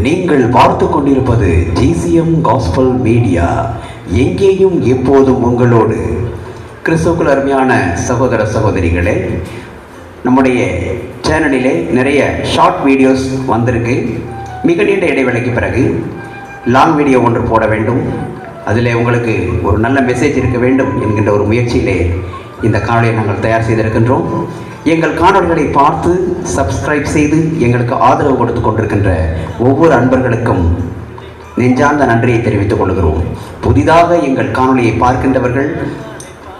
நீங்கள் பார்த்து கொண்டிருப்பது ஜிசிஎம் காஸ்பல் மீடியா எங்கேயும் எப்போதும் உங்களோடு கிறிஸ்துக்கள் அருமையான சகோதர சகோதரிகளே நம்முடைய சேனலிலே நிறைய ஷார்ட் வீடியோஸ் வந்திருக்கு. மிக நீண்ட இடைவேளைக்கு பிறகு லாங் வீடியோ ஒன்று போட வேண்டும். அதில் உங்களுக்கு ஒரு நல்ல மெசேஜ் இருக்க வேண்டும் என்கின்ற ஒரு முயற்சியிலே இந்த காணொலியை நாங்கள் தயார் செய்திருக்கின்றோம். எங்கள் காணொலிகளை பார்த்து சப்ஸ்கிரைப் செய்து எங்களுக்கு ஆதரவு கொடுத்து கொண்டிருக்கின்ற ஒவ்வொரு அன்பர்களுக்கும் நெஞ்சார்ந்த நன்றியை தெரிவித்துக் கொள்கிறோம். புதிதாக எங்கள் காணொலியை பார்க்கின்றவர்கள்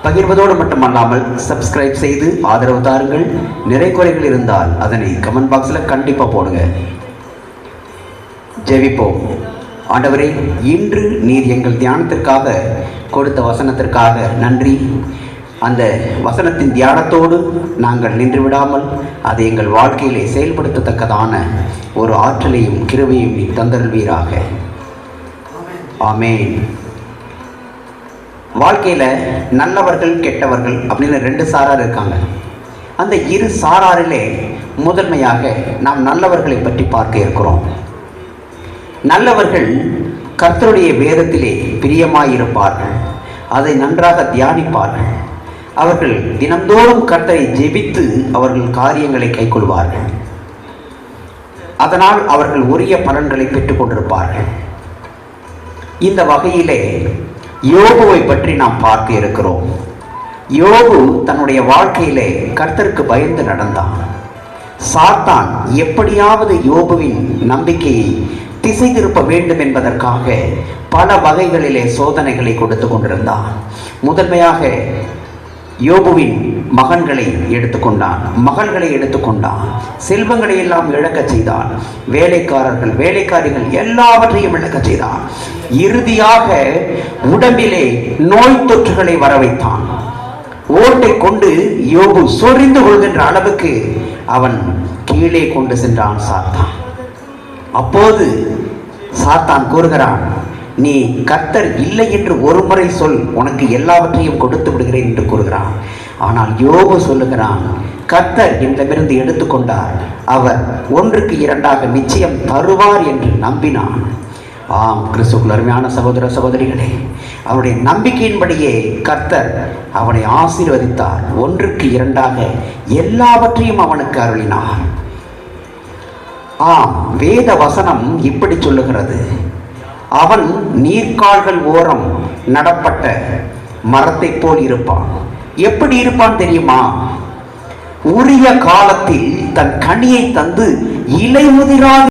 பகிர்வதோடு மட்டுமல்லாமல் சப்ஸ்கிரைப் செய்து ஆதரவு தாருங்கள். நிறை குறைகள் இருந்தால் அதனை கமெண்ட் பாக்ஸில் கண்டிப்பாக போடுங்க. ஜெபிப்போம். ஆண்டவரே இன்று நீர் எங்கள் தியானத்திற்காக கொடுத்த வசனத்திற்காக நன்றி. அந்த வசனத்தின் தியானத்தோடு நாங்கள் நின்று விடாமல் அதை எங்கள் வாழ்க்கையிலே செயல்படுத்தத்தக்கதான ஒரு ஆற்றலையும் கிருவையும் நீ தந்தருள்வீராக. ஆமேன். வாழ்க்கையில் நல்லவர்கள் கெட்டவர்கள் அப்படின்னு ரெண்டு சாரார் இருக்காங்க. அந்த இரு சாராரிலே முதன்மையாக நாம் நல்லவர்களை பற்றி பார்க்க இருக்கிறோம். நல்லவர்கள் கர்த்தருடைய வேதத்திலே பிரியமாயிருப்பார்கள். அதை நன்றாக தியானிப்பார்கள். அவர்கள் தினந்தோறும் கர்த்தரை ஜெபித்து அவர்கள் காரியங்களை கைக்கொள்வார்கள். அதனால் அவர்கள் உரிய பலன்களை பெற்றுக் கொண்டிருப்பார்கள். இந்த வகையிலே யோபுவை பற்றி நாம் பார்க்க இருக்கிறோம். யோபு தன்னுடைய வாழ்க்கையிலே கர்த்தருக்கு பயந்து நடந்தான். சாத்தான் எப்படியாவது யோபுவின் நம்பிக்கையை திசை திருப்ப வேண்டும் என்பதற்காக பல வகைகளிலே சோதனைகளை கொடுத்து கொண்டிருந்தான். முதன்மையாக யோபுவின் மகன்களை எடுத்துக்கொண்டான். மகள்களை எடுத்துக்கொண்டான். செல்வங்களை எல்லாம் இழக்கச் செய்தான். வேலைக்காரர்கள் வேலைக்காரிகள் எல்லாவற்றையும் இழக்கச் செய்தான். இறுதியாக உடம்பிலே நோய் தொற்றுகளை வர வைத்தான் ஓட்டை கொண்டு யோபு சொரிந்து கொள்கின்ற அளவுக்கு அவன் கீழே கொண்டு சென்றான் சாத்தான். அப்போது சாத்தான் கூறுகிறான் நீ கர்த்தர் இல்லை என்று ஒரு முறை சொல் உனக்கு எல்லாவற்றையும் கொடுத்து விடுகிறேன் என்று கூறுகிறான். ஆனால் யோபு சொல்லுகிறான் கர்த்தர் என்னிடமிருந்து எடுத்துக்கொண்டார். அவர் ஒன்றுக்கு இரண்டாக நிச்சயம் தருவார் என்று நம்பினான். ஆம் கிறிஸ்துக்குள் அருமையான சகோதர சகோதரிகளே அவருடைய நம்பிக்கையின்படியே கர்த்தர் அவனை ஆசீர்வதித்தார். ஒன்றுக்கு இரண்டாக எல்லாவற்றையும் அவனுக்கு அருளினார். ஆம் வேத வசனம் இப்படி சொல்லுகிறது. அவன் நீர்க்கால்கள் ஓரம் நடப்பட்ட மரத்தைப் போல் இருப்பான். எப்படி இருப்பான் தெரியுமா? உரிய காலத்தில் தன் கனியை தந்து இலை முதிராது